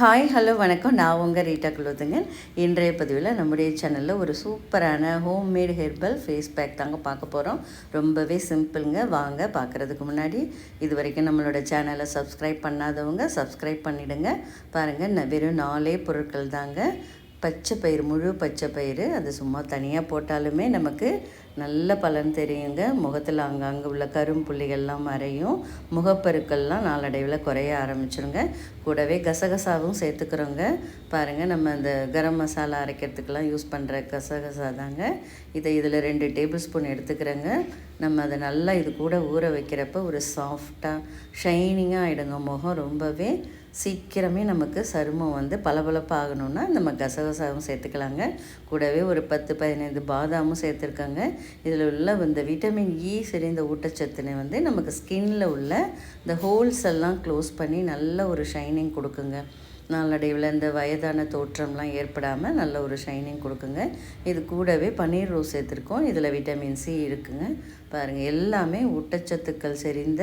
Hi hello வணக்கம். நான் உங்கள் ரீட்டா குலோதுங்கன் இன்றைய பதிவில் நம்முடைய சேனலில் ஒரு சூப்பரான home made herbal face pack தாங்க பார்க்க போகிறோம் ரொம்பவே சிம்பிளுங்க. வாங்க பார்க்குறதுக்கு முன்னாடி இது வரைக்கும் நம்மளோட சேனலை சப்ஸ்கிரைப் பண்ணாதவங்க சப்ஸ்கிரைப் பண்ணிவிடுங்க பாருங்கள் வெறும் நாலே பொருட்கள் தாங்க. பச்சை பயிர் முழு பச்சை பயிறு அது சும்மா தனியாக போட்டாலுமே நமக்கு நல்ல பலன் தெரியுங்க. முகத்தில் அங்கங்கே உள்ள கரும்புள்ளிகள்லாம் மறையும். முகப்பருக்கள்லாம் நாளடைவில் குறைய ஆரம்பிச்சிருங்க. கூடவே கசகசாவும் சேர்த்துக்கிறோங்க. பாருங்கள் நம்ம இந்த கரம் மசாலா அரைக்கிறதுக்கெலாம் யூஸ் பண்ணுற கசகசா தாங்க. இதை இதில் ரெண்டு டேபிள் ஸ்பூன் எடுத்துக்கிறேங்க. நம்ம அதை நல்லா இது கூட ஊற வைக்கிறப்ப ஒரு சாஃப்டாக ஷைனிங்காக ஆகிடுங்க முகம் ரொம்பவே. சீக்கிரமே நமக்கு சருமம் வந்து பளபளப்பாகணும்னா நம்ம கசகசாவும் சேர்த்துக்கலாங்க. கூடவே ஒரு பத்து பதினைந்து பாதாமும் சேர்த்துருக்காங்க. இதில் உள்ள இந்த விட்டமின் இ e செறிந்த ஊட்டச்சத்துனை வந்து நமக்கு ஸ்கின்னில் உள்ள இந்த ஹோல்ஸ் எல்லாம் க்ளோஸ் பண்ணி நல்ல ஒரு ஷைனிங் கொடுக்குங்க. நாளடைவில் இந்த வயதான தோற்றம்லாம் ஏற்படாமல் நல்ல ஒரு ஷைனிங் கொடுக்குங்க. இது கூடவே பன்னீர் ரோஸ் சேர்த்துருக்கோம். இதில் விட்டமின் சி இருக்குங்க. பாருங்கள் எல்லாமே ஊட்டச்சத்துக்கள் செறிந்த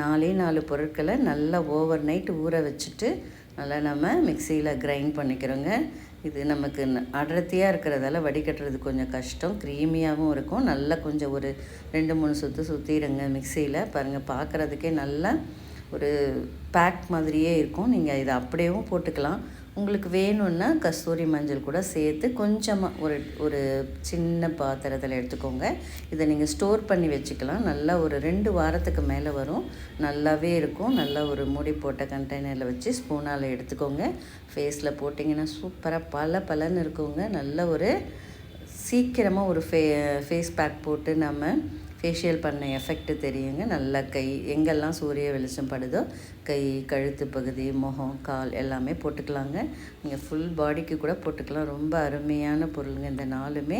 நாலே நாலு பொருட்களை நல்லா ஓவர் நைட் ஊற வச்சுட்டு நல்லா நம்ம மிக்சியில் கிரைண்ட் பண்ணிக்கிறோங்க. இது நமக்கு அடர்த்தியாக இருக்கிறதால வடிகட்டுறது கொஞ்சம் கஷ்டம். க்ரீமியாகவும் இருக்கும். நல்லா கொஞ்சம் ஒரு ரெண்டு மூணு சுற்று சுற்றிடுங்க மிக்சியில் பாருங்கள் பார்க்குறதுக்கே நல்லா ஒரு பேக் மாதிரியே இருக்கும். நீங்கள் இதை அப்படியேவும் போட்டுக்கலாம். உங்களுக்கு வேணும்னா கஸ்தூரி மஞ்சள் கூட சேர்த்து கொஞ்சமாக ஒரு ஒரு சின்ன பாத்திரத்தில் எடுத்துக்கோங்க. இதை நீங்கள் ஸ்டோர் பண்ணி வச்சுக்கலாம். நல்லா ஒரு ரெண்டு வாரத்துக்கு மேலே வரும். நல்லாவே இருக்கும். நல்லா ஒரு மூடி போட்ட கண்டெய்னரில் வச்சு ஸ்பூனால் எடுத்துக்கோங்க. ஃபேஸில் போட்டிங்கன்னா சூப்பராக பல பலன்னு இருக்குங்க. நல்ல ஒரு சீக்கிரமாக ஒரு ஃபே ஃபேஸ் பேக் போட்டு நம்ம ஃபேஷியல் பண்ண எஃபெக்ட் தெரியுங்க. நல்லா கை எங்கெல்லாம் சூரிய வெளிச்சம் படுதோ கை கழுத்து பகுதி முகம் கால் எல்லாமே போட்டுக்கலாங்க. நீங்கள் ஃபுல் பாடிக்கு கூட போட்டுக்கலாம். ரொம்ப அருமையான பொருளுங்க. இந்த நாலுமே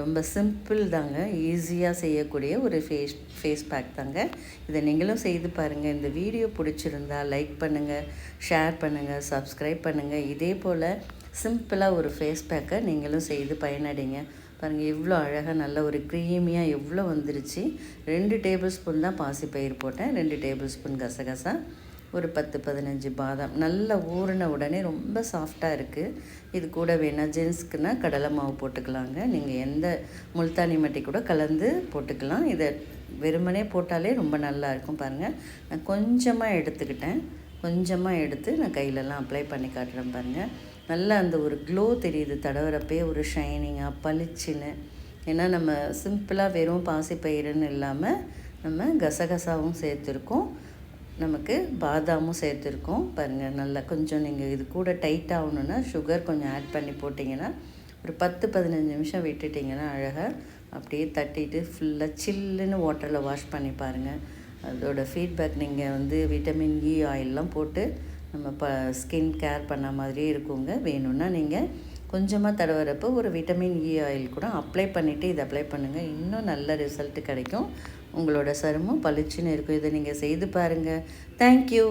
ரொம்ப சிம்பிள் தாங்க. ஈஸியாக செய்யக்கூடிய ஒரு ஃபேஸ் ஃபேஸ் பேக் தாங்க. இதை நீங்களும் செய்து பாருங்கள் இந்த வீடியோ பிடிச்சிருந்தா லைக் பண்ணுங்கள் ஷேர் பண்ணுங்கள் சப்ஸ்கிரைப் பண்ணுங்கள் இதே போல் சிம்பிளாக ஒரு ஃபேஸ் பேக்கை நீங்களும் செய்து பயனடைங்க. பாருங்கள் எவ்வளோ அழகாக நல்ல ஒரு க்ரீமியாக எவ்வளோ வந்துருச்சு. ரெண்டு டேபிள் ஸ்பூன் தான் பாசிப்பயிர் போட்டேன். ரெண்டு டேபிள் ஸ்பூன் கசகசா ஒரு பத்து பதினஞ்சு பாதாம். நல்லா ஊறின உடனே ரொம்ப சாஃப்டாக இருக்குது இது கூட வேணால் ஜென்ஸ்க்குன்னா கடலை மாவு போட்டுக்கலாங்க. நீங்கள் எந்த முல்தானி மட்டி கூட கலந்து போட்டுக்கலாம். இதை வெறுமனே போட்டாலே ரொம்ப நல்லா இருக்கும் பாருங்கள் நான் கொஞ்சமாக எடுத்துக்கிட்டேன். கொஞ்சமாக எடுத்து நான் கையிலலாம் அப்ளை பண்ணி காட்டுறேன் பாருங்கள் நல்லா அந்த ஒரு க்ளோ தெரியுது தடவுறப்பே ஒரு ஷைனிங்காக பளிச்சுன்னு. ஏன்னா நம்ம சிம்பிளாக வெறும் பாசிப்பயிறுன்னு இல்லாமல் நம்ம கசகசாவும் சேர்த்துருக்கோம். நமக்கு பாதாமும் சேர்த்துருக்கோம். பாருங்கள் நல்லா கொஞ்சம் நீங்கள் இது கூட டைட் ஆகணுன்னா சுகர் கொஞ்சம் ஆட் பண்ணி போட்டிங்கன்னா ஒரு பத்து பதினஞ்சு நிமிஷம் விட்டுட்டிங்கன்னா அழகாக அப்படியே தட்டிட்டு ஃபுல்லாக சில்லுன்னு வாட்டரில் வாஷ் பண்ணி பாருங்கள் அதோடய ஃபீட்பேக் நீங்கள் வந்து விட்டமின் இ ஆயிலெலாம் போட்டு நம்ம ப ஸ்கின் கேர் பண்ண மாதிரியே இருக்குங்க. வேணும்னா நீங்கள் கொஞ்சமாக தடவுறப்போ ஒரு விட்டமின் இ ஆயில் கூட அப்ளை பண்ணிவிட்டு இதை அப்ளை பண்ணுங்கள் இன்னும் நல்ல ரிசல்ட் கிடைக்கும். உங்களோட சருமம் பளிச்சுன்னு இருக்கும். இதை நீங்கள் செய்து பாருங்கள் தேங்க்யூ